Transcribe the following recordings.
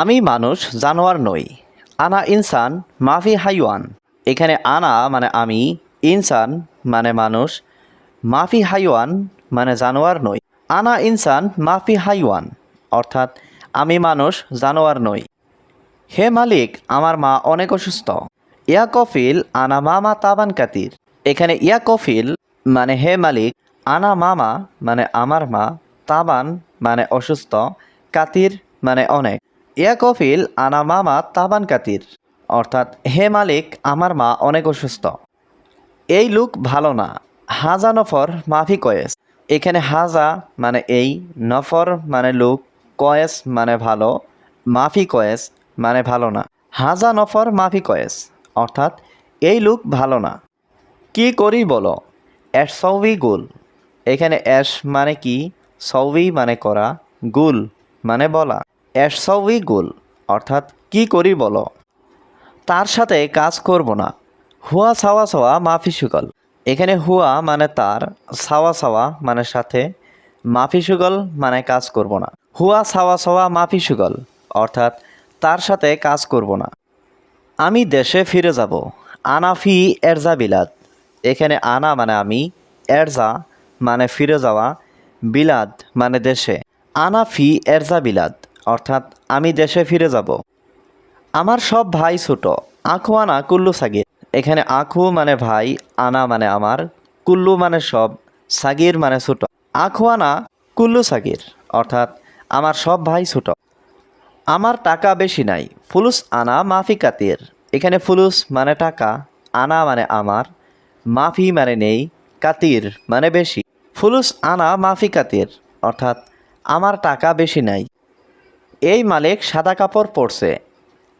আমি মানুষ, জানোয়ার নই। আনা ইনসান, মাফি হাইওয়ান। এখানে আনা মানে আমি, ইনসান মানে মানুষ, মাফি হাইওয়ান মানে জানোয়ার নই। আনা ইনসান, মাফি হাইওয়ান, অর্থাৎ আমি মানুষ, জানোয়ার নই। হে মালিক, আমার মা অনেক অসুস্থ। ইয়া কফিল আনা মামা তাবান কাতির। এখানে ইয়া কফিল মানে হে মালিক, আনা মামা মানে আমার মা, তাবান মানে অসুস্থ, কাতির মানে অনেক। ইয়া কফিল আনা মামা তাবান কাতির। অর্থাৎ, হে মালিক, আমার মা অনেক অসুস্থ। এই লুক ভালো না। হাজা নফর মাফি কয়েস। এখানে হাজা মানে এই, নফর মানে লুক, কয়েস মানে ভালো, মাফি কয়েস মানে ভালো না। হাজা নফর মাফি কয়েস। অর্থাৎ, এই লুক ভালো না। কি করি বলো? অ্যাশ সৌবি গুল। এখানে অ্যাশ মানে কি? সৌবি মানে করা, গুল মানে বলা। সৌবি গুল, অর্থাৎ কি করি বলো? তার সাথে কাজ করব না। হুয়া সাওয়া সাওয়া মাফি সুগল এখানে হুয়া মানে তার, সাওয়া সাওয়া মানে সাথে মাফি সুগল মানে কাজ করব না। হুয়া সাওয়া সাওয়া মাফি সুগল অর্থাৎ তার সাথে কাজ করব না। আমি দেশে ফিরে যাব। আনাফি এরজা বিলাদ। এখানে আনা মানে আমি, এরজা মানে ফিরে যাওয়া, বিলাদ মানে দেশে। আনাফি এরজা বিলাদ। অর্থাৎ আমি দেশে ফিরে যাব। আমার সব ভাই ছোট, আঁখু আনা কুল্লু সাগির। এখানে আঁখু মানে ভাই, আনা মানে আমার, কুল্লু মানে সব, সাগির মানে ছোট। আঁখু আনা কুল্লু সাগির, অর্থাৎ আমার সব ভাই ছোট। আমার টাকা বেশি নাই, ফুলুস আনা মাফি কাতির। এখানে ফুলুস মানে টাকা, আনা মানে আমার, মাফি মানে নেই, কাতির মানে বেশি। ফুলুস আনা মাফি কাতির, অর্থাৎ আমার টাকা বেশি নাই। এই মালিক সাদা কাপড় পরছে।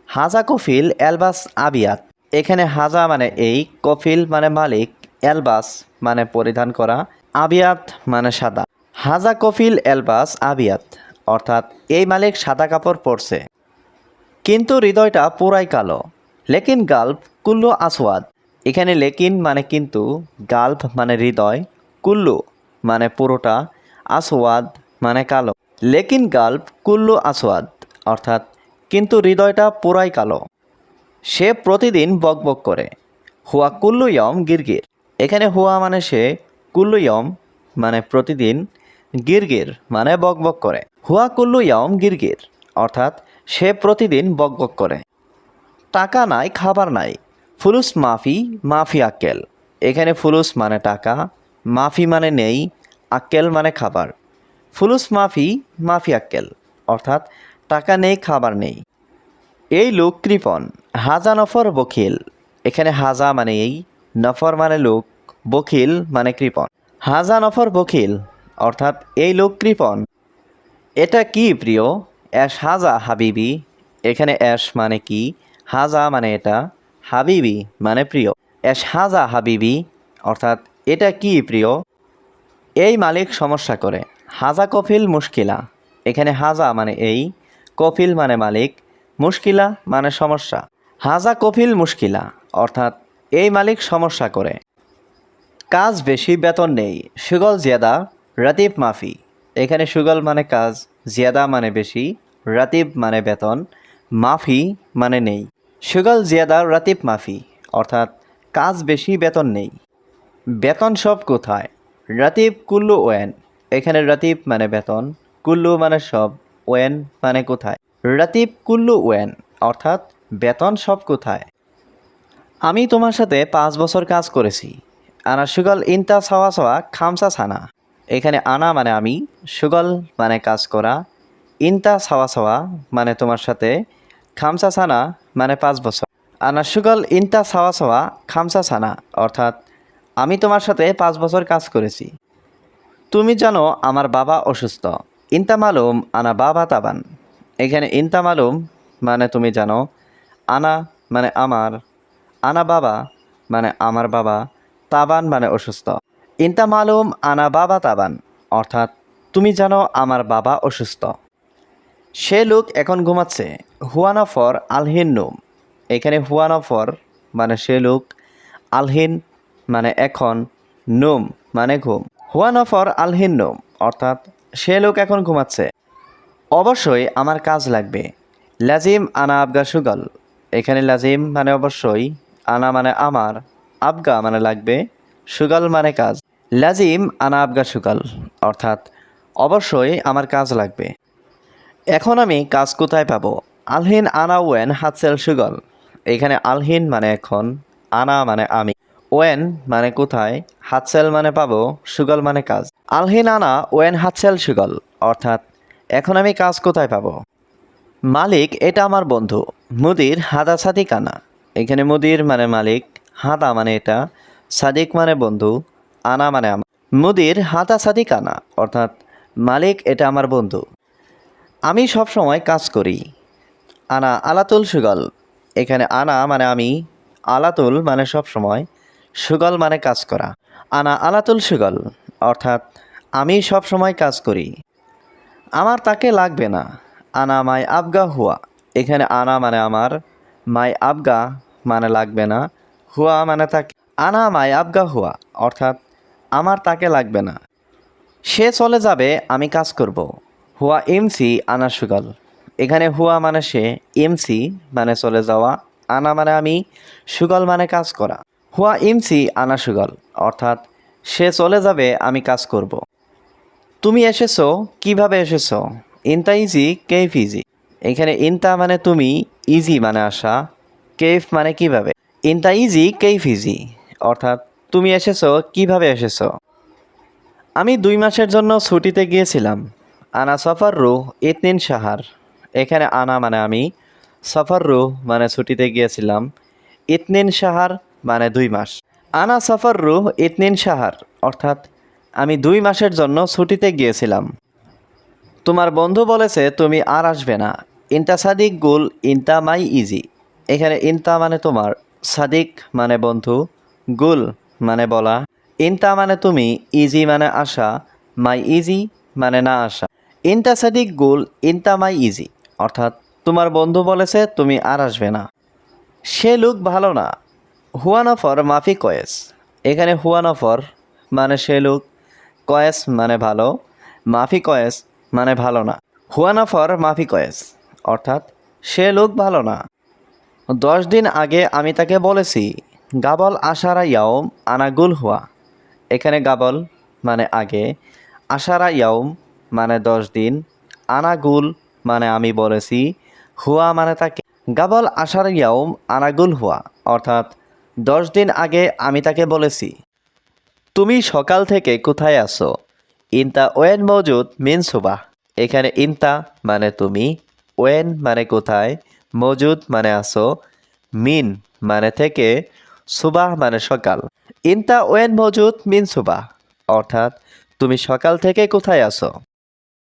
হাজা কফিল এলবাস আবিয়াত। এখানে হাজা মানে এই, কফিল মানে মালিক, এলবাস মানে পরিধান করা, আবিয়াত মানে সাদা। হাজা কফিল এলবাস আবিয়াত, অর্থাৎ এই মালিক সাদা কাপড় পরছে। কিন্তু হৃদয়টা পুরাই কালো। লেকিন গাল্প কুল্লু আসওয়াদ। এখানে লেকিন মানে কিন্তু গাল্প মানে হৃদয়, কুল্লু মানে পুরোটা, আসওয়াদ মানে কালো। লেকিন গাল্প কুল্লু আসওয়াদ, অর্থাৎ কিন্তু হৃদয়টা পুরাই কালো। সে প্রতিদিন বকবক করে, হুয়া কুল্লু ইয়ম গিরগির। এখানে হুয়া মানে সে কুল্লু ইয়ম মানে প্রতিদিন গিরগির মানে বকবক করে। হুয়া কুল্লু ইয়ম গিরগির, অর্থাৎ সে প্রতিদিন বকবক করে। টাকা নাই, খাবার নাই, ফুলুস মাফি মাফি আক্কেল। এখানে ফুলুস মানে টাকা, মাফি মানে নেই, আক্কেল মানে খাবার। ফুলুস মাফি মাফি আক্কেল, অর্থাৎ টাকা নেই, খাবার নেই। এই লোক কৃপন হাজা নফর বখিল। এখানে হাজা মানে এই, নফর মানে লোক বকিল মানে কৃপন হাজা নফর বখিল, অর্থাৎ এই লোক কৃপন এটা কি প্রিয়? অ্যাশ হাজা, হাবিবি। এখানে অ্যাশ মানে কি? হাজা মানে এটা, হাবিবি মানে প্রিয়। অ্যাশ হাজা, হাবিবি, অর্থাৎ এটা কি প্রিয়? এই মালিক সমস্যা করে। হাজা কফিল মুশকিলা। এখানে হাজা মানে এই, কফিল মানে মালিক, মুশকিলা মানে সমস্যা। হাজা কফিল মুশকিলা, অর্থাৎ এই মালিক সমস্যা করে। কাজ বেশি, বেতন নেই। সুগল জিয়াদা, রাতিব মাফি। এখানে সুগল মানে কাজ, জিয়াদা মানে বেশি, রাতিব মানে বেতন, মাফি মানে নেই। সুগল জিয়াদা, রাতিব মাফি, অর্থাৎ কাজ বেশি, বেতন নেই। বেতন সব কোথায়? রাতিব কুল্লু ওয়েন। এখানে রাতিব মানে বেতন, কুল্লু মানে সব, ওয়েন মানে কোথায়? রাতিব, কুল্লু, ওয়েন, অর্থাৎ বেতন সব কোথায়? আমি তোমার সাথে পাঁচ বছর কাজ করেছি। আনা সুগল ইনতা সাওয়া সাওয়া খামসা ছানা। এখানে আনা মানে আমি, সুগল মানে কাজ করা। ইনতা সাওয়া সাওয়া মানে তোমার সাথে খামসা ছানা মানে পাঁচ বছর। আনা সুগল ইনতা সাওয়া সাওয়া খামসা ছানা, অর্থাৎ আমি তোমার সাথে পাঁচ বছর কাজ করেছি। তুমি জানো আমার বাবা অসুস্থ। ইনতা মালুম আনা বাবা তাবান। এখানে ইনতা মালুম মানে তুমি জানো, আনা মানে আমার, আনা বাবা মানে আমার বাবা, তাবান মানে অসুস্থ। ইনতা মালুম আনা বাবা তাবান, অর্থাৎ তুমি জানো আমার বাবা অসুস্থ। সে লোক এখন ঘুমাচ্ছে, হুয়ানা ফর আলহিন নুম। এখানে হুয়ানা ফর মানে সে লোক, আলহিন মানে এখন, নুম মানে ঘুম। হুয়ানা ফর আলহিন নুম অর্থাৎ সে লোক এখন ঘুমাচ্ছে। অবশ্যই আমার কাজ লাগবে। লাজিম আনা আবগা সুগল। এখানে লাজিম মানে অবশ্যই, আনা মানে আমার, আবগা মানে লাগবে, সুগল মানে কাজ। লাজিম আনা আবগা সুগল, অর্থাৎ অবশ্যই আমার কাজ লাগবে। এখন আমি কাজ কোথায় পাবো? আলহিন আনা ওয়েন হাতসেল সুগল। এখানে আলহিন মানে এখন, আনা মানে আমি। ওয়েন মানে কোথায়? হাতসেল মানে পাবো, সুগল মানে কাজ। আলহিন আনা ওয়েন হাতসেল সুগল। অর্থাৎ, এখন আমি কাজ কোথায় পাবো? মালিক, এটা আমার বন্ধু। মুদির, হাদা সাদিক আনা এখানে মুদির মানে মালিক, হাদা মানে এটা। সাদিক মানে বন্ধু, আনা মানে আমার। মুদির, হাদা সাদিক আনা অর্থাৎ, মালিক, এটা আমার বন্ধু। আমি সব সময় কাজ করি। আনা, আলাতুল, সুগল। এখানে আনা মানে আমি, আলাতুল মানে সব সময়। সুগল মানে কাজ করা। আনা আলাতুল সুগল, অর্থাৎ আমি সব সময় কাজ করি। আমার তাকে লাগবে না। আনা মাই আবগা হুয়া, এখানে আনা মানে আমার, মাই আবগা মানে লাগবে না, হুয়া মানে তাকে। আনা মাই আবগা হুয়া, অর্থাৎ আমার তাকে লাগবে না। সে চলে যাবে, আমি কাজ করব। হুয়া এমসি, আনা সুগল। এখানে হুয়া মানে সে, এমসি মানে চলে যাওয়া, আনা মানে আমি, সুগল মানে কাজ করা। হুয়া এমসি আনা সুগল, অর্থাৎ, সে চলে যাবে, আমি কাজ করব। তুমি এসেছ? কীভাবে এসেছ? ইনতা ইজি কেফ ইজি। এখানে ইনতা মানে তুমি, ইজি মানে আসা। কেফ মানে কীভাবে? ইনতা ইজি কেফ ইজি। অর্থাৎ, তুমি এসেছ, কীভাবে এসেছ? আমি দুই মাসের জন্য ছুটিতে গিয়েছিলাম। আনা সফর রু ইতনিন সাহার এখানে আনা মানে আমি। সফর রু মানে ছুটিতে গিয়েছিলাম। ইতনিন সাহার মানে দুই মাস। আনা সফর রু ইতনিন সাহার অর্থাৎ আমি দুই মাসের জন্য ছুটিতে গিয়েছিলাম। তোমার বন্ধু বলেছে, তুমি আর আসবে না। ইনতা সাদিক গুল ইনতা মাই ইজি। এখানে ইনতা মানে তোমার, সাদিক মানে বন্ধু, গুল মানে বলা। ইনতা মানে তুমি, ইজি মানে আসা মাই ইজি মানে না আসা ইনতা সাদিক গুল ইনতা মাই ইজি, অর্থাৎ তোমার বন্ধু বলেছে, তুমি আর আসবে না। সে লুক ভালো না। হুয়ানফর মাফি কয়েস। এখানে হুয়ানফর মানে সে লোক, কয়েস মানে ভালো, মাফি কয়েস মানে ভালো না। হুয়ানফর মাফি কয়েস, অর্থাৎ সে লোক ভালো না। দশ দিন আগে আমি তাকে বলেছি, গাবল আশারা ইয়াওম আনাগুল হুয়া। এখানে গাবল মানে আগে, আশারা ইয়াওম মানে দশ দিন আনাগুল মানে আমি বলেছি, হুয়া মানে তাকে। গাবল আশারা ইয়াওম আনাগুল হুয়া, অর্থাৎ দশ দিন আগে আমি তাকে বলেছি, তুমি সকাল থেকে কোথায় আসো ইনতা ওয়েন মজুদ মিন সুবাহ। এখানে ইনতা মানে তুমি, ওয়েন মানে কোথায়, মজুদ মানে আসো মিন মানে থেকে, সুবাহ মানে সকাল। ইনতা ওয়েন মজুদ মিন সুবাহ। অর্থাৎ তুমি সকাল থেকে কোথায় আছো?